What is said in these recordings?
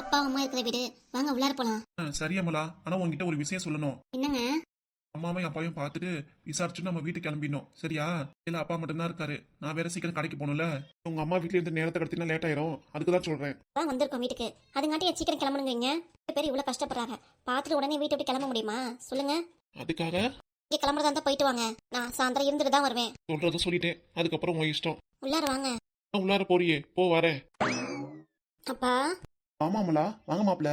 அப்பா அம்மா இருக்கிற வீடு. வாங்க உள்ளார போலாம். சரி அமலா. ஆனா உன்கிட்ட ஒரு விஷயம் சொல்லணும். என்னங்க? அம்மாவையும் அப்பாவையும் பார்த்துட்டு விசாரிச்சுட்டு நம்ம வீட்டுக்கு கிளம்பிடணும். சரியா? இல்ல அப்பா மட்டும்தான் இருக்காரு. நான் வேற சீக்கிரம் கடைக்கு போகணும்ல? உங்க அம்மா வீட்ல இருந்து நேரத்தை கடத்தினா லேட் ஆயிரும். அதுக்கு தான் சொல்றேன். தான் வந்திருக்கோம் வீட்டுக்கு. அதுங்காட்டி சீக்கிரம் கிளம்பணுங்க பேர் இவ்வளவு கஷ்டப்படுறாங்க. பார்த்துட்டு உடனே வீட்டை விட்டு கிளம்ப முடியுமா? சொல்லுங்க. அதுக்காக? இங்க கிளம்புறதா இருந்தா போயிட்டு வாங்க. நான் சாயந்தரம் இருந்துட்டு தான் வருவேன். சொல்றத சொல்லிட்டேன். அதுக்கப்புறம் உன் இஷ்டம். உள்ளார வாங்க. உள்ளார போறியே. போ வரேன். அப்பா? ஆமா அமலா வாங்க மாப்ள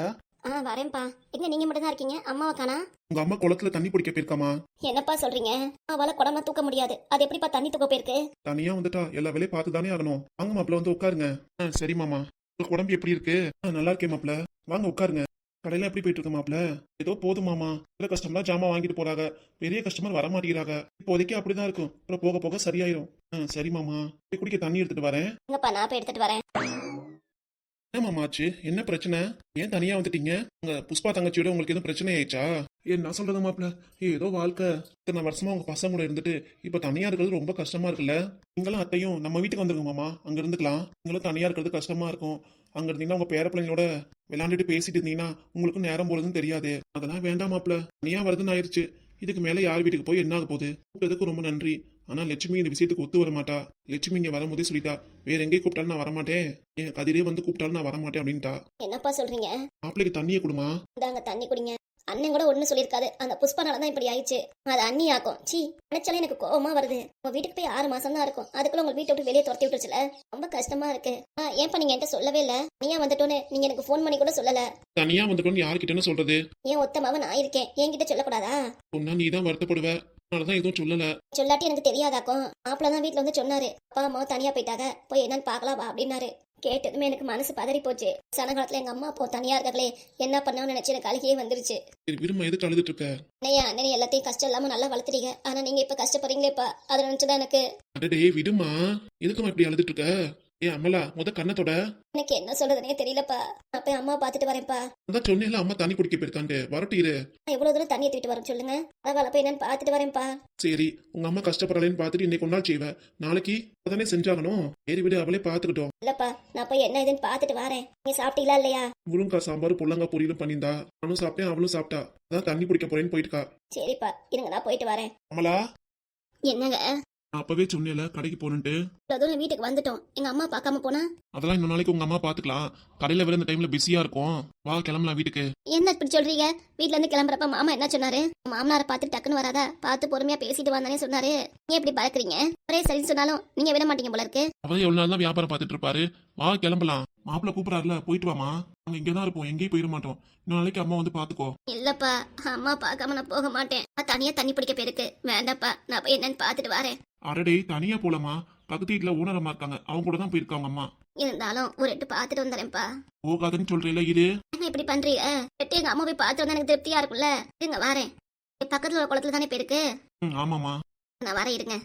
ஆ வரேன்ப்பா. எங்க நீங்க மட்டும் தான் இருக்கீங்க? அம்மாவை காணா? உங்க அம்மா குளத்துல தண்ணி பிடிக்க போயிருக்காமா? என்னப்பா சொல்றீங்க? அவளால குடம்லாம் தூக்க முடியாது. அது எப்படிப்பா தண்ணி தூக்க போயிருக்கு? தனியா வந்துட்டா எல்லா வேலையும் பார்த்து தானே ஆகணும். வாங்க மாப்ள வந்து உட்காருங்க. ஆ சரி மாமா. உங்களுக்கு உடம்பு எப்படி இருக்கு? ஆ நல்லா இருக்கேன் மாப்ள வாங்க உட்காருங்க. கடையில எப்படி போயிட்டு இருக்கு மாப்ள ஏதோ போதும் மாமா. சில கஸ்டமர் ஜாமான் வாங்கிட்டு போறாங்க. பெரிய கஸ்டமர் வர மாட்டேங்கிறாங்க. இப்போதைக்கு அப்படிதான் இருக்கும். அப்புறம் போக போக சரியாயிரும். ஆ சரி மாமா. போய் குடிக்க தண்ணி எடுத்துட்டு வரேன். எங்கப்பா நான் போய் எடுத்துட்டு வரேன். என்ன மாமா ஆச்சு என்ன பிரச்சனை? ஏன் தனியா வந்துட்டீங்க? உங்க புஷ்பா தங்கச்சியோட உங்களுக்கு எதுவும் பிரச்சனை ஆயிடுச்சா? என்ன சொல்றது மாப்ள ஏதோ வாழ்க்கை. இத்தனை வருஷமா உங்க பசங்க கூட இருந்துட்டு இப்ப தனியா இருக்கிறது ரொம்ப கஷ்டமா இருக்குல்ல? நீங்களும் அத்தையும் நம்ம வீட்டுக்கு வந்துருங்க மாமா. அங்க இருந்துக்கலாம். நீங்களும் தனியா இருக்கிறது கஷ்டமா இருக்கும். அங்க இருந்தீங்கன்னா உங்க பேர பிள்ளைங்களோட விளையாண்டுட்டு பேசிட்டு இருந்தீங்கன்னா உங்களுக்கு நேரம் போறதுன்னு தெரியாது. அதெல்லாம் வேண்டாம் மாப்ள தனியா வருதுன்னு ஆயிருச்சு இதுக்கு மேல யார் வீட்டுக்கு போய் என்ன ஆக போகுது? கூப்பிட்டதுக்கு ரொம்ப நன்றி. ஆனா லட்சுமி இந்த விஷயத்துக்கு ஒத்து வர மாட்டா லட்சுமி இங்க வரும்போதே சொல்லிட்டா வேற எங்கேயும் கூப்பிட்டாலும் நான் வரமாட்டேன். என் கதிரே வந்து கூப்பிட்டாலும் நான் வரமாட்டேன் அப்படின்ட்டா. என்னப்பா சொல்றீங்க? மாப்பிள்ளைக்கு தண்ணியை கொடுமா. இந்தாங்க தண்ணி குடிங்க. அண்ணன் கூட ஒண்ணு சொல்லியிருக்காது. அந்த புஷ்பனால தான் இப்படி ஆயிடுச்சு. அது அண்ணி ஆக்கும். சீ நினைச்சாலே எனக்கு கோவமா வருது. உங்க வீட்டுக்கு போய் ஆறு மாசம் தான் இருக்கும். அதுக்குள்ள உங்க வீட்டை விட்டு வெளியே துரத்தி விட்டுருச்சுல? ரொம்ப கஷ்டமா இருக்கு. ஏன்பா நீங்க என்கிட்ட சொல்லவே இல்ல? நீயா வந்துட்டோன்னு நீங்க எனக்கு ஃபோன் பண்ணி கூட சொல்லல. தனியா வந்துட்டோம்னு யாருக்கிட்டன்னு சொல்றது? ஏன் ஒத்தமாவ நான் இருக்கேன். என்கிட்ட சொல்லக்கூடாதா? சொன்னா நீ தான் வருத்தப்படுவ. அதனாலதான் எதுவும் சொல்லல. சொல்லாட்டி எனக்கு தெரியாதாக்கும். மாப்பிள்ள தான் வீட்ல வந்து சொன்னாரு. அப்பா அம்மாவும் தனியா போயிட்டாங்க. போய் என்னன்னு பார்க்கலாம் வா அப்படின்னாரு. கேட்டதுமே எனக்கு மனசு பதறி போச்சு சனகாலத்துல எங்க அம்மா அப்போ தனியா இருக்காங்களே என்ன பண்ணான்னு நினைச்சு எனக்கு அழுகியே வந்துருச்சு. விரும்ப எதுக்கு அழுதுட்டு இருக்க? அண்ணையா அண்ணன் எல்லாத்தையும் கஷ்டம் இல்லாம நல்லா வளர்த்துறீங்க. ஆனா நீங்க இப்ப கஷ்டப்படுறீங்களேப்பா. அதை நினைச்சுதான் எனக்கு. அடடே விடுமா எதுக்குமா இப்படி அழுதுட்டு இருக்க? ஏ அம்மலா முத கண்ணத்தோட எனக்கு என்ன சொல்றதுனே தெரியலப்பா. நான் போய் அம்மா பார்த்துட்டு வரேன்ப்பா. அதான் சொன்னேன்ல அம்மா தண்ணி குடிக்க போயிருக்கான்ட்டு. வரட்டு இரு நான் எவ்வளவு தூரம் தண்ணி எடுத்துட்டு வரேன் சொல்லுங்க. பரவாயில்ல போய் என்னன்னு பார்த்துட்டு வரேன்ப்பா. சரி உங்க அம்மா கஷ்டப்படலைன்னு பார்த்துட்டு இன்னைக்கு ஒரு நாள் செய்வ. நாளைக்கு அதானே செஞ்சாகணும். சரி விடு அவளே பார்த்துக்கிட்டோம். இல்லப்பா நான் போய் என்ன இதுன்னு பார்த்துட்டு வரேன். நீங்க சாப்பிட்டீங்களா இல்லையா? முருங்கா சாம்பார் புள்ளங்கா பொரியலும் பண்ணியிருந்தா. நானும் சாப்பிட்டேன் அவளும் சாப்பிட்டா. அதான் தண்ணி குடிக்க போறேன்னு போயிட்டுக்கா. சரிப்பா இருங்க நான் போயிட்டு வரேன். அமலா? என்னங்க? அப்பவே சொன்னேன்ல கடைக்கு இவ்வளவு தூரம் வீட்டுக்கு வந்துட்டோம். எங்க அம்மா பார்க்காம போனா? அதெல்லாம் இன்னொரு நாளைக்கு உங்க அம்மா பாத்துக்கலாம் கடையில வேற இந்த டைம்ல பிஸியா இருக்கும். வா கிளம்பலாம் வீட்டுக்கு. என்ன இப்படி சொல்றீங்க? வீட்ல இருந்து கிளம்புறப்ப மாமா என்ன சொன்னாரு? மாமனாரை பார்த்து டக்குன்னு வராதா? பார்த்து பொறுமையா பேசிட்டு வந்தானே சொன்னாரு. நீ எப்படி பயக்குறீங்க ஒரே சரின்னு சொன்னாலும் நீங்க விட மாட்டீங்க போல இருக்கு. அவர் எவ்வளவு நாள் தான் வியாபாரம் பார்த்துட்டு இருப்பாரு. வா கிளம்பலாம். மாப்பிள்ள கூப்பிடாருல போயிட்டு வாமா நாங்க இங்கதான் இருப்போம் எங்கேயும் போயிட மாட்டோம். இன்னொரு நாளைக்கு அம்மா வந்து பாத்துக்கோ. இல்லப்பா அம்மா பார்க்காம நான் போக மாட்டேன். தனியா தண்ணி பிடிக்க போயிருக்கு. வேண்டாப்பா நான் போய் என்னன்னு பார்த்துட்டு வரேன். அரடே தனியா போலாமா? பக்கத்து வீட்டுல ஊனரமா இருக்காங்க. அவங்க கூட தான் போயிருக்காங்க அம்மா. இருந்தாலும் ஒரு எட்டு பார்த்துட்டு வந்துடுறேன்ப்பா. போகாதுன்னு சொல்றீல இது? என்ன இப்படி பண்றீங்க? எட்டு எங்க அம்மா போய் பார்த்து வந்தா எனக்கு திருப்தியா இருக்கும்ல? இருங்க வரேன். பக்கத்துல உள்ள குளத்துல தானே போயிருக்கு? ம், ஆமாமா நான் வரேன் இருங்க.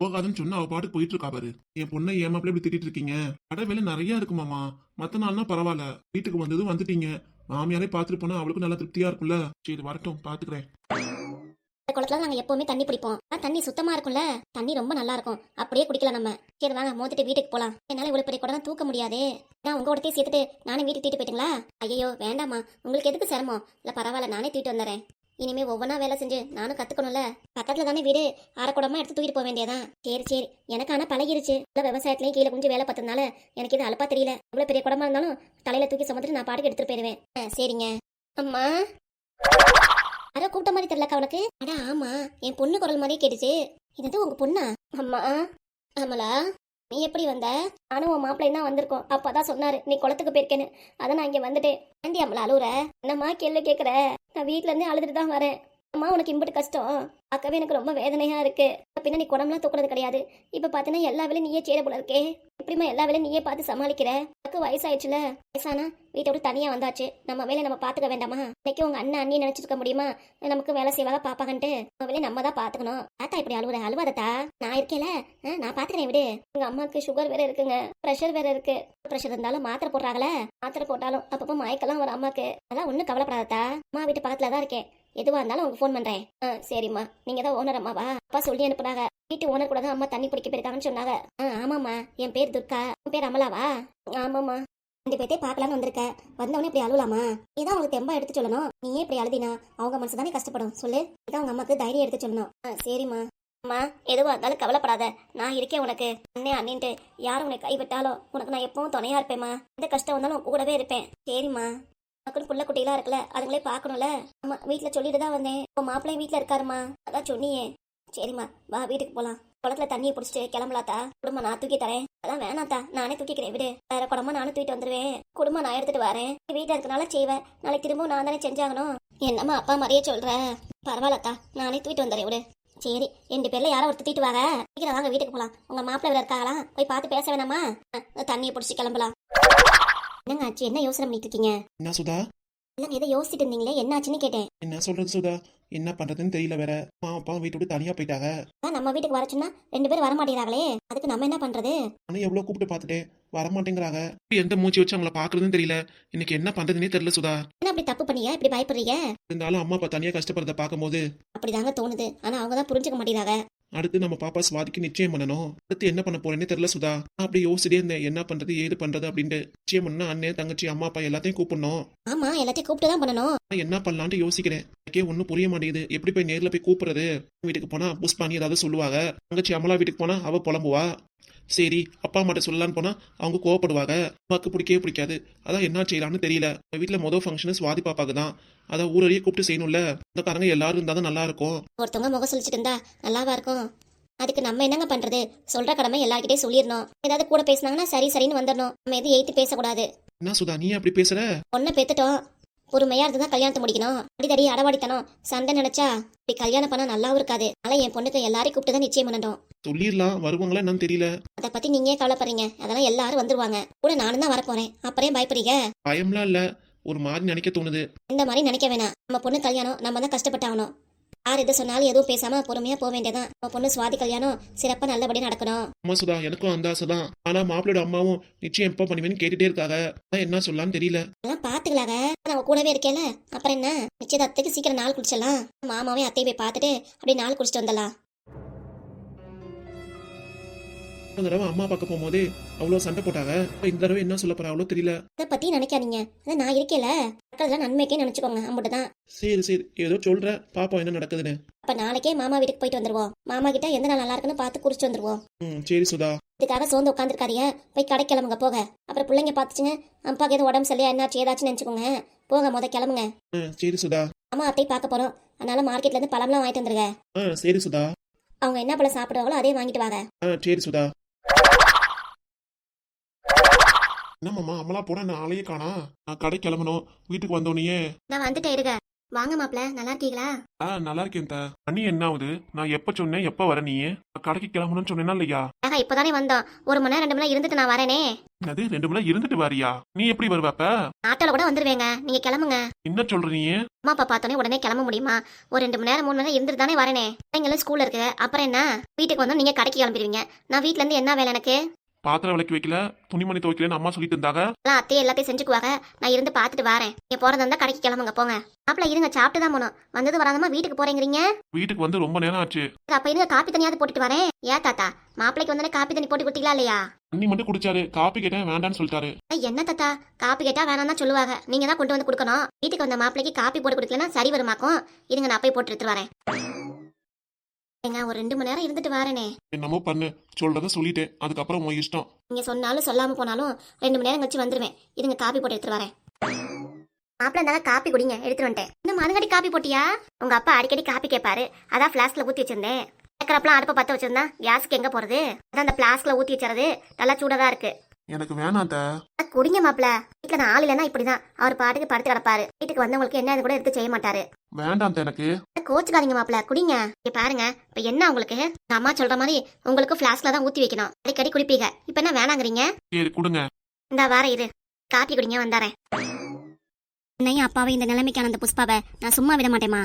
போகாதுன்னு சொன்னா அவ பாட்டுக்கு போயிட்டு இருக்கா பாரு. என் பொண்ணை ஏமாப்பிள்ள இப்படி திட்டிட்டு இருக்கீங்க கடை வேலை நிறைய இருக்குமாமா மத்த நாள்னா பரவாயில்ல. வீட்டுக்கு வந்ததும் வந்துட்டீங்க. மாமியாரே பாத்துட்டு போனா அவளுக்கும் நல்லா திருப்தியா இருக்கும்ல. சரி வரட்டும். பாத்துக்கிறேன். குளத்துல நாங்க எப்பவுமே தண்ணி பிடிப்போம் தண்ணி சுத்தமா இருக்கும்ல. தண்ணி ரொம்ப நல்லா இருக்கும். அப்படியே குடிக்கலாம் நம்ம. சரி வாங்க. மோதிட்டு வீட்டுக்கு போலாம். என்னால இவ்வளவு பெரிய குடம் தூக்க முடியாதே. நான் உங்க கூடத்தையும் சேர்த்துட்டு நானே வீட்டுக்கு தீட்டு போயிட்டுங்களா? ஐயோ வேண்டாமா உங்களுக்கு எதுக்கு சிரமம்? இல்ல பரவாயில்ல. நானே தீட்டு வந்துடுறேன் இனிமே ஒவ்வொன்றா வேலை செஞ்சு நானும் கத்துக்கணும்ல. பக்கத்துல தானே வீடு. அரைக்குடமாக எடுத்து தூக்கிட்டு போக வேண்டியதான் சரி சரி. எனக்கு ஆனால் பழகிருச்சு. இல்லை விவசாயத்துலயும் கீழே குஞ்சு வேலை பார்த்ததுனால எனக்கு இது அழப்பா தெரியல. இவ்வளவு பெரிய குடமா இருந்தாலும் தலையில தூக்கி சுமந்துட்டு நான் பாட்டுக்கு எடுத்துட்டு போயிடுவேன். சரிங்க. அம்மா. அட கூட்ட மாதிரி தெரியலக்கா உனக்கு? அட ஆமா. என் பொண்ணு குரல் மாதிரியே கேட்டுச்சு. இது உங்க பொண்ணா? அம்மா. ஆமலா நீ எப்படி வந்த? நானும் உன் மாப்பிள்ளை தான் வந்திருக்கோம். அப்பதான் சொன்னாரு நீ குளத்துக்கு போயிருக்கேன்னு. அதான் நான் இங்க வந்துட்டேன். ஆண்டி அம்மளை அழுகுற என்னம்மா கேள்வி கேக்குற? நான் வீட்ல இருந்து அழுதுட்டு தான் வரேன். அம்மா உனக்கு இம்புட்டு கஷ்டம். பார்க்கவே எனக்கு ரொம்ப வேதனையா இருக்கு. பின்ன நீ குடம்லாம் தூக்குறது கிடையாது. இப்ப பாத்தீங்கன்னா எல்லா வேலையும் நீயே சேர போல இருக்கே. எப்படிமா எல்லா வேலையும் நீயே பார்த்து சமாளிக்கிற? எனக்கு வயசாயிடுச்சுல? வயசானா? வீட்டை விட்டு தனியா வந்தாச்சு. நம்ம வேலையை நம்ம பாத்துக்க வேண்டாமா? இன்னைக்கு உங்க அண்ணன் அண்ணி நினைச்சிருக்க முடியுமா? நமக்கு வேலை செய்வாங்க பாப்பாங்கன்ட்டு? நம்ம வேலையை நம்ம தான் பாத்துக்கணும் தாத்தா இப்படி அழுவுற அழுவாதத்தா நான் இருக்கேல ஆ, நான் பாத்துக்கிறேன் விடு. எங்கள் அம்மாவுக்கு சுகர் வேற இருக்குங்க. ப்ரெஷர் வேற இருக்கு. ப்ரெஷர் இருந்தாலும் மாத்திரை போடுறாங்களே. மாத்திரை போட்டாலும் அப்பப்போ மயக்கெல்லாம் வரும் அம்மாக்கு அதெல்லாம் ஒன்றும் கவலைப்படாதா அம்மா வீட்டு பக்கத்துல தான் இருக்கேன். எதுவா இருந்தாலும் உங்களுக்கு ஃபோன் பண்றேன். ஆ சரிம்மா. நீங்க தான் ஓனர் அம்மாவா? அப்பா சொல்லி அனுப்புனாங்க. வீட்டு ஓனர் கூட தான் அம்மா தண்ணி பிடிக்க போயிருக்காங்கன்னு சொன்னாங்க. ஆ ஆமாம்மா. என் பேர் துர்கா. உன் பேர் அமலாவா? ஆமாம்மா. ரெண்டு பேர்த்தே பார்க்கலாம்னு வந்திருக்க. வந்தவொடனே இப்படி அழுவலாமா? இதான் உங்களுக்கு தெம்பா எடுத்து சொல்லணும். நீயே இப்படி அழுதினா அவங்க மனசு தானே கஷ்டப்படும். சொல்லு. இதான் உங்க அம்மாக்கு தைரியம் எடுத்து சொல்லணும். ஆ சரிம்மா. அம்மா எதுவா இருந்தாலும் கவலைப்படாத. நான் இருக்கேன் உனக்கு. அண்ணே அண்ணின்ட்டு. யாரும் உன்னை கைவிட்டாலும் உனக்கு நான் எப்பவும் துணையா இருப்பேம்மா. எந்த கஷ்டம் வந்தாலும் கூடவே இருப்பேன். சரிம்மா. உனக்குன்னு புள்ள குட்டிலாம் இருக்குல்ல அதுங்களே பார்க்கணும்ல. ஆமா வீட்டில் சொல்லிட்டு தான் வந்தேன். உன் மாப்பிள்ளையும் வீட்டில் இருக்காருமா அதான் சொன்னியே. சரிம்மா வா வீட்டுக்கு போலாம். குளத்துல தண்ணியை பிடிச்சிட்டு கிளம்பலாத்தா. குடும்பம் நான் தூக்கி தரேன். அதான் வேணாத்தா நானே தூக்கிக்கிறேன் விடு. வேற குடமா நானும் தூக்கிட்டு வந்துருவேன். குடும்பம் நான் எடுத்துட்டு வரேன். வீட்டில் இருக்கனால செய்வேன் நாளைக்கு திரும்பவும் நான் தானே செஞ்சாகணும். என்னம்மா அப்பா மாதிரியே சொல்ற? பரவாயில்லத்தா நானே தூக்கிட்டு வந்துடுறேன் விடு. சரி ரெண்டு பேர்ல யாரோ ஒருத்தர் தூக்கிட்டு வாங்க சீக்கிரம் வாங்க வீட்டுக்கு போலாம். உங்க மாப்பிள்ளை வேற இருக்காங்களா? போய் பார்த்து பேச வேணாமா? தண்ணியை பிடிச்சி கிளம்பலாம். என்னங்க ஆச்சு? என்ன யோசனை பண்ணிட்டு இருக்கீங்க என்ன சுதா? இல்லைங்க எதை யோசிச்சுட்டு இருந்தீங்களே. என்ன ஆச்சுன்னு கேட்டேன். என்ன சொல்றது சுதா? என்ன பண்றதுன்னு தெரியல வேற. அம்மா அப்பா வீட்டு விட்டு தனியா போயிட்டாங்க. அதான் நம்ம வீட்டுக்கு வர சொன்னா ரெண்டு பேரும் வர மாட்டேங்கிறாங்களே. அதுக்கு நம்ம என்ன பண்றது? நானும் எவ்வளவு கூப்பிட்டு பார்த்துட்டேன். வர மாட்டேங்கிறாங்க. எந்த மூச்சு வச்சு அவங்கள பாக்குறதுன்னு தெரியல. இன்னைக்கு என்ன பண்றதுன்னே தெரியல சுதா. என்ன அப்படி தப்பு பண்ணீங்க இப்படி பயப்படுறீங்க? இருந்தாலும் அம்மா அப்பா தனியா கஷ்டப்படுறத பார்க்கும்போது அப்படிதாங்க தோணுது. ஆனா அவங்க தான் புரிஞ்சுக்க மாட்டேங்கிறாங்க. அடுத்து நம்ம பாப்பா சுவாதிக்கு நிச்சயம் பண்ணணும். அடுத்து என்ன பண்ண போறேன்னே தெரியல சுதா. அப்படி யோசிச்சுட்டே இருந்தேன் என்ன பண்றது ஏது பண்றது அப்படின்ட்டு. நிச்சயம் பண்ணா அண்ணன் தங்கச்சி அம்மா அப்பா எல்லாத்தையும் கூப்பிடணும். ஆமா எல்லாத்தையும் கூப்பிட்டு தான் பண்ணணும் என்ன பண்ணலான்ட்டு யோசிக்கிறேன். எனக்கே ஒன்றும் புரிய மாட்டேங்குது. எப்படி போய் நேர்ல போய் கூப்பிடுறது? வீட்டுக்கு போனா புஷ்பானி ஏதாவது சொல்லுவாங்க. தங்கச்சி அமலா வீட்டுக்கு போனா அவ புலம்புவா? சரி அப்பா அம்மாட்ட சொல்லலான்னு போனா அவங்க கோவப்படுவாங்க. அம்மாக்கு பிடிக்கவே பிடிக்காது. அதான் என்ன செய்யலாம்னு தெரியல. வீட்டுல மொதல் ஃபங்க்ஷன் சுவாதி பாப்பாக்கு தான். அதான் ஊரடியே கூப்பிட்டு செய்யணும்ல. சொந்தக்காரங்க எல்லாரும் இருந்தா தான் நல்லா இருக்கும். ஒருத்தவங்க முகம் சொல்லிச்சுட்டு இருந்தா நல்லாவா இருக்கும்? அதுக்கு நம்ம என்னங்க பண்றது? சொல்ற கடமை எல்லார்கிட்டயும் சொல்லிடணும். ஏதாவது கூட பேசுனாங்கன்னா சரி சரின்னு வந்துடணும். நம்ம எதுவும் எய்த்து பேசக்கூடாது. என்ன சுதா நீ அப்படி பேசுற? பொண்ணை பெத்துட்டோம். பொறுமையா இருந்து தான் கல்யாணத்தை முடிக்கணும். அடிதடி அடவாடித்தனம். சண்டை நினைச்சா இப்படி கல்யாணம் பண்ணா நல்லாவும் இருக்காது. அதனால என் பொண்ணுக்கு எல்லாரையும் கூப்பிட்டு தான் நிச்சயம் பண்ணணும் சொல்லிடலாம். வருவாங்களா என்னன்னு தெரியல. அதை பத்தி நீங்க கவலைப்படுறீங்க? அதெல்லாம் எல்லாரும் வந்துருவாங்க. கூட நானும் தான் வரப்போறேன். அப்புறம் பயப்படுறீங்க? பயம்லாம் இல்ல. ஒரு மாதிரி நினைக்க தோணுது. இந்த மாதிரி நினைக்க வேணாம். நம்ம பொண்ணு கல்யாணம் நம்ம தான் கஷ்டப்பட்டாகணும் யார் எது சொன்னாலும் எதுவும் பேசாம பொறுமையா போக வேண்டியதான் நம்ம பொண்ணு சுவாதி கல்யாணம் சிறப்பா நல்லபடியா நடக்கணும். அம்மா சுதா எனக்கும் அந்த ஆசை தான். ஆனா மாப்பிளோட அம்மாவும் நிச்சயம் எப்போ பண்ணுவேன்னு கேட்டுட்டே இருக்காங்க. அதான் என்ன சொல்லலாம்னு தெரியல. அதெல்லாம் பாத்துக்கலாங்க. நான் கூடவே இருக்கேன்ல அப்புறம் என்ன? நிச்சயதார்த்தத்துக்கு சீக்கிரம் நாள் குடிச்சிடலாம் மாமாவையும் அத்தையும் போய் பார்த்துட்டு அப்படியே நாள் குடிச்சிட்டு வந்துடலாம். ஒரு தடவை அம்மா பார்க்க போகும்போதே அவ்வளோ சண்டை போட்டாங்க. இந்த தடவை என்ன சொல்ல போறா அவ்வளோ தெரியல. இதை பத்தி நினைக்காதீங்க. அதான் நான் இருக்கேல. நடக்கிறதுலாம் நன்மைக்கே நினைச்சுக்கோங்க அம்பிட்டு தான். சரி சரி. ஏதோ சொல்ற. பாப்போம் என்ன நடக்குதுன்னு. அப்ப நாளைக்கே மாமா வீட்டுக்கு போயிட்டு வந்துருவோம். மாமா கிட்ட எந்த நாள் நல்லா இருக்குன்னு பார்த்து குடிச்சிட்டு வந்துருவோம். ம் சரி சுதா. இதுக்காக சோர்ந்து உட்காந்துருக்காதீங்க போய் கடை கிளம்புங்க போக. அப்புறம் பிள்ளைங்க பார்த்துச்சுங்க. அப்பாக்கு எதுவும் உடம்பு சரியா என்னாச்சு ஏதாச்சும் நினச்சிக்கோங்க. போங்க முத கிளம்புங்க. ம் சரி சுதா. அம்மா அத்தை பார்க்க போறோம். அதனால மார்க்கெட்ல இருந்து பழம்லாம் வாங்கிட்டு வந்துருங்க. ஆ சரி சுதா. அவங்க என்ன பழம் சாப்பிடுவாங்களோ அதே வாங்கிட்டு வாங்க. ஆ சரி சுதா. என்னம்மாம்மா அம்மலா போட நான் ஆளையே காணா? நான் கடை கிளம்பணும். வீட்டுக்கு வந்தோடனே நான் வந்துட்டேன் இருங்க வாங்க மாப்பிள்ள நல்லா இருக்கீங்களா? ஆ நல்லா இருக்கேன் தா. அண்ணி என்ன ஆகுது? நான் எப்ப சொன்னேன் எப்ப வர நீ கடைக்கு கிளம்பணும்னு சொன்னேன்னா இல்லையா? ஆகா இப்பதானே வந்தோம். ஒரு மணி நேரம் ரெண்டு மணி நேரம் இருந்துட்டு நான் வரேனே. அது ரெண்டு மணி நேரம் இருந்துட்டு வாரியா? நீ எப்படி வருவாப்ப ஆட்டோல கூட வந்துருவேங்க. நீங்க கிளம்புங்க. என்ன சொல்ற நீ? அம்மா அப்பா பார்த்தோன்னே உடனே கிளம்ப முடியுமா? ஒரு ரெண்டு மணி நேரம் மூணு மணி நேரம் இருந்துட்டு தானே வரேனே. பிள்ளைங்களும் ஸ்கூல்ல இருக்கு அப்புறம் என்ன? வீட்டுக்கு வந்தோம் நீங்க கடைக்கு கிளம்பிடுவீங்க. நான் வீட்ல இருந்து என்ன வேலை எனக்கு? பாத்திரம் விளக்கி வைக்கல துணிமணி துவைக்கலன்னு அம்மா சொல்லிட்டு இருந்தாங்க. எல்லாம் அத்தையே எல்லாத்தையும் செஞ்சுக்குவாங்க. நான் இருந்து பார்த்துட்டு வரேன். நீங்க போறதா இருந்தா கடைக்கு கிளம்புங்க போங்க. மாப்பிள்ள இருங்க சாப்பிட்டு தான் போனோம் வந்தது வராதமா வீட்டுக்கு போறேங்கிறீங்க? வீட்டுக்கு வந்து ரொம்ப நேரம் ஆச்சு. அப்ப இருங்க காப்பி தண்ணியாவது போட்டுட்டு வரேன். ஏன் தாத்தா மாப்பிளைக்கு வந்தோடனே காப்பி தண்ணி போட்டு கொடுத்தீங்களா இல்லையா? அண்ணி மட்டும் குடிச்சாரு. காப்பி கேட்டேன் வேண்டான்னு சொல்லிட்டாரு. என்ன தாத்தா? காப்பி கேட்டா வேணாம் தான் சொல்லுவாங்க. நீங்க தான் கொண்டு வந்து கொடுக்கணும். வீட்டுக்கு வந்த மாப்பிளைக்கு காப்பி போட்டு கொடுக்கலன்னா சரி வருமாக்கும். இருங்க நான் போய் போட்டு எடுத்துட்டு வரேன். ஏங்க ஒரு ரெண்டு மணி நேரம் இருந்துட்டு வரேனே. என்னமோ பண்ணு. சொல்றத சொல்லிட்டேன். அதுக்கப்புறம் உன் இஷ்டம். நீங்க சொன்னாலும் சொல்லாம போனாலும் ரெண்டு மணி நேரம் கழிச்சு வந்துருவேன். இதுங்க காப்பி போட்டு எடுத்துட்டு வரேன். மாப்பிள்ள இருந்தாலும் காப்பி குடிங்க எடுத்துட்டு வந்துட்டேன். இன்னும் மறுபடி காப்பி போட்டியா? உங்க அப்பா அடிக்கடி காப்பி கேட்பாரு. அதான் ஃபிளாஸ்க்ல ஊத்தி வச்சிருந்தேன். கேட்கறப்பலாம் அடுப்பை பத்த வச்சிருந்தா கேஸுக்கு எங்க போறது? அதான் அந்த பிளாஸ்க்ல ஊத்தி வச்சறது. நல்லா சூடா இருக்கு. எனக்கு வேணாம் குடிங்க மாப்பிள்ள. வீட்டுல நான் ஆள் இல்லைன்னா இப்படிதான். அவர் பாட்டுக்கு படுத்து கிடப்பாரு. வீட்டுக்கு வந்தவங்களுக்கு என்ன கூட எடுத்து செய்ய மாட்டாரு. வேண்டாம் எனக்கு. கோச்சுக்காதீங்க மாப்பிள்ள குடிங்க. இங்க பாருங்க இப்ப என்ன உங்களுக்கு? உங்க அம்மா சொல்ற மாதிரி உங்களுக்கு பிளாஸ்க்ல தான் ஊத்தி வைக்கணும். அடிக்கடி குடிப்பீங்க. இப்ப என்ன வேணாங்கிறீங்க? சரி கொடுங்க. இந்தா வார இரு. காப்பி குடிங்க வந்தாரேன் என்னையும் அப்பாவை இந்த நிலைமைக்கான அந்த புஷ்பாவை நான் சும்மா விட மாட்டேமா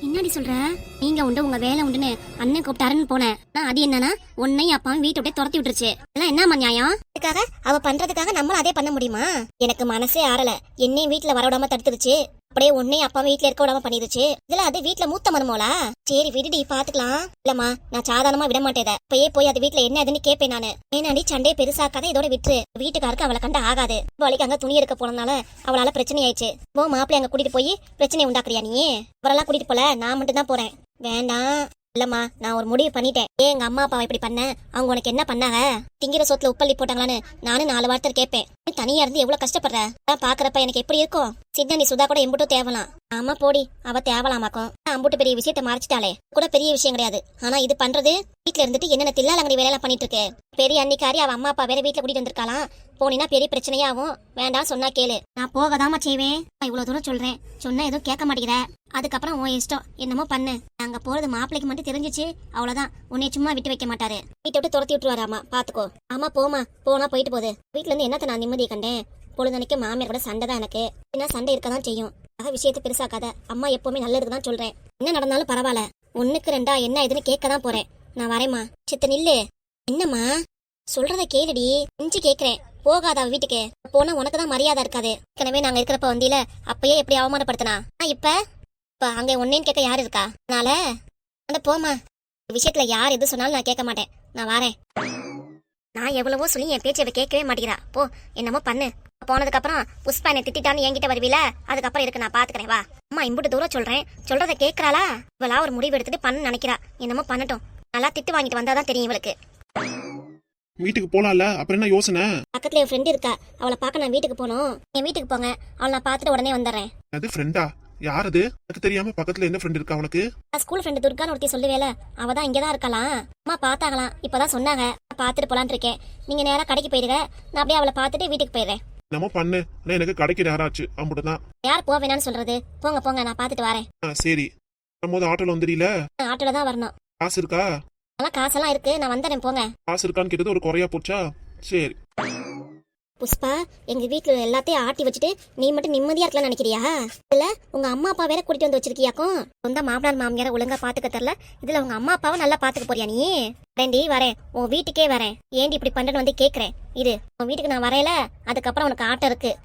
என்னடி சொல்ற? நீங்க உண்டு உங்க வேலை உண்டுன்னு அண்ணன் கூப்பிட்டாருன்னு போனேன். அது என்னன்னா உன்னையும் அப்பாவும் வீட்டை விட்டே துரத்தி விட்டுருச்சு. எல்லாம் என்னம்மா நியாயம்? அதுக்காக அவ பண்றதுக்காக நம்மளும் அதே பண்ண முடியுமா? எனக்கு மனசே ஆறல. என்னையும் வீட்டுல வரவிடாம தடுத்துருச்சு அப்படியே உன்னே அப்பா வீட்ல இருக்க விடாம பண்ணிருச்சு இதுல அது வீட்டுல மூத்த மருமோளா சரி விடுடி பாத்துக்கலாம். இல்லம்மா நான் சாதாரணமா விட மாட்டேதே இப்பயே போய் அது வீட்டுல என்ன ஏதுன்னு கேட்பேன் நானு. ஏனாடி சண்டையை பெருசாக்காத இதோட விட்டுரு. வீட்டுக்காருக்கு அவளை கண்ட ஆகாது. வழிக்கு அங்க துணி எடுக்க போனதுனால அவளால பிரச்சனை ஆயிடுச்சு. ஓ மாப்பிள்ளை அங்க கூட்டிட்டு போய் பிரச்சனை உண்டாக்குறியா நீ? அவரெல்லாம் கூட்டிட்டு போல நான் மட்டும் தான் போறேன். வேண்டாம். இல்லம்மா நான் ஒரு முடிவு பண்ணிட்டேன். ஏன் எங்க அம்மா அப்பாவை இப்படி பண்ண? அவங்க உனக்கு என்ன பண்ணாங்க? திங்கிற சோத்துல உப்பள்ளி போட்டாங்களான்னு நானும் நாலு வார்த்தை கேட்பேன். தனியா இருந்து எவ்வளவு கஷ்டப்படுற? அதான் பாக்குறப்ப எனக்கு எப்படி இருக்கும் சித்தா நீ சுதா கூட எம்புட்டும் தேவலாம். ஆமா போடி அவ தேவலாமாக்கும் அம்புட்டு பெரிய விஷயத்த மறைச்சிட்டாலே கூட பெரிய விஷயம் கிடையாது. ஆனா இது பண்றது வீட்டுல இருந்துட்டு என்னென்ன தில்லாலங்கடி வேலையெல்லாம் பண்ணிட்டு இருக்கு பெரிய அன்னிக்காரி அவ அம்மா அப்பா வேற வீட்டுல கூட்டிட்டு வந்திருக்காளாம். போனீனா பெரிய பிரச்சனையாகும். வேண்டாம் சொன்னா கேளு. நான் போகதாமா செய்வேன். நான் இவ்வளவு தூரம் சொல்றேன். சொன்னா எதுவும் கேட்க மாட்டேங்கிற. அதுக்கப்புறம் உன் இஷ்டம். என்னமோ பண்ணு. நாங்க போறது மாப்பிளைக்கு மட்டும் தெரிஞ்சிச்சு. அவ்வளவுதான். உன்னை சும்மா விட்டு வைக்க மாட்டாரு. வீட்டை விட்டு துரத்தி விட்டுருவாராமா பாத்துக்கோ. ஆமா போமா போனா போயிட்டு போகுது. வீட்ல இருந்து என்னத்த நான் நிம்மதியை கண்டேன்? பொழுதனைக்கு மாமியார் கூட சண்டை தான் எனக்கு. என்ன சண்டை இருக்க தான் செய்யும். ஆக விஷயத்தை பெருசாக்காத. அம்மா எப்பவுமே நல்லதுக்கு தான் சொல்றேன். என்ன நடந்தாலும் பரவாயில்ல. ஒண்ணுக்கு ரெண்டா என்ன இதுன்னு கேட்க தான் போறேன். நான் வரேம்மா. சித்த நில்லு என்னம்மா? சொல்றத கேளுடி. இஞ்சி கேக்குறேன். போகாத அவ வீட்டுக்கு. போனா உனக்கு தான் மரியாதை இருக்காது. ஏற்கனவே நாங்க இருக்கிறப்ப வந்தியில அப்பயே எப்படி அவமானப்படுத்தினா? இப்ப? இப்ப அங்க ஒன்னேன்னு கேட்க யாரு இருக்கா? அதனால அந்த போமா விஷயத்துல யார் எது சொன்னாலும் நான் கேட்க மாட்டேன். நான் வரேன். நான் எவ்வளவோ சொல்லி என் பேச்சை கேட்கவே மாட்டேங்கிறா. போ என்னமோ பண்ணு. போனதுக்கு அப்புறம் புஷ்பா என்னை திட்டான்னு என்கிட்ட வருவீல? அதுக்கப்புறம் இருக்கு நான் பாத்துக்கிறேன் வா. அம்மா இம்புட்டு தூரம் சொல்றேன். சொல்றத கேக்குறாளா இவளா ஒரு முடிவு எடுத்துட்டு பண்ணு நினைக்கிறா. என்னமோ பண்ணட்டும். நல்லா திட்டு வாங்கிட்டு வந்தாதான் தெரியும் இவளுக்கு. வீட்டுக்கு போலாம்ல? அப்புறம் என்ன யோசனை? பக்கத்துல என் ஃப்ரெண்ட் இருக்கா. அவளை பார்க்க நான் வீட்டுக்கு போகணும். என் வீட்டுக்கு போங்க. அவளை நான் பார்த்துட்டு உடனே வந்துடுறேன். அது ஃப்ரெண்டா யார் அது? எனக்கு தெரியாம பக்கத்துல என்ன ஃப்ரெண்ட் இருக்கா உனக்கு? நான் ஸ்கூல் ஃப்ரெண்டு துர்கான்னு ஒருத்தி சொல்லுவேல. அவ தான் இங்கே தான் இருக்கலாம் அம்மா பார்த்தாங்களாம். இப்பதான் சொன்னாங்க. பார்த்துட்டு போலான்னு இருக்கேன். நீங்க நேரா கடைக்கு போயிடுங்க நான் அப்படியே அவளை பார்த்துட்டு வீட்டுக்கு போயிடுறேன். என்னமோ பண்ணு. ஆனா எனக்கு கடைக்கு நேரம் ஆச்சு அம்புட்டுதான். யார் போக வேணாம்னு சொல்றது? போங்க போங்க. நான் பார்த்துட்டு வரேன். ஆ, சரி. வரும்போது ஆட்டோல வந்துடல ஆட்டோல தான் வரணும். காசு இருக்கா? அதெல்லாம் காசெல்லாம் இருக்கு. நான் வந்துடுறேன். போங்க. காசு இருக்கான்னு கேட்டது ஒரு குறையா போச்சா? சரி. புஷ்பா எங்க வீட்டுல எல்லாத்தையும் ஆட்டி வச்சுட்டு நீ மட்டும் நிம்மதியா இருக்கலாம் நினைக்கிறியா? இல்ல உங்க அம்மா அப்பா வேற கூட்டிட்டு வந்து வச்சிருக்கியாக்கும்? சொந்த மாமனார் மாமியார ஒழுங்கா பாத்துக்க தெரியல. இதுல உங்க அம்மா அப்பாவை நல்லா பாத்துக்க போறியா நீ? ரெண்டி வரேன். உன் வீட்டுக்கே வரேன். ஏன்டி இப்படி பண்றேன்னு வந்து கேக்குறேன். இரு உன் வீட்டுக்கு நான் வரையல. அதுக்கப்புறம் உனக்கு ஆட்டம் இருக்கு.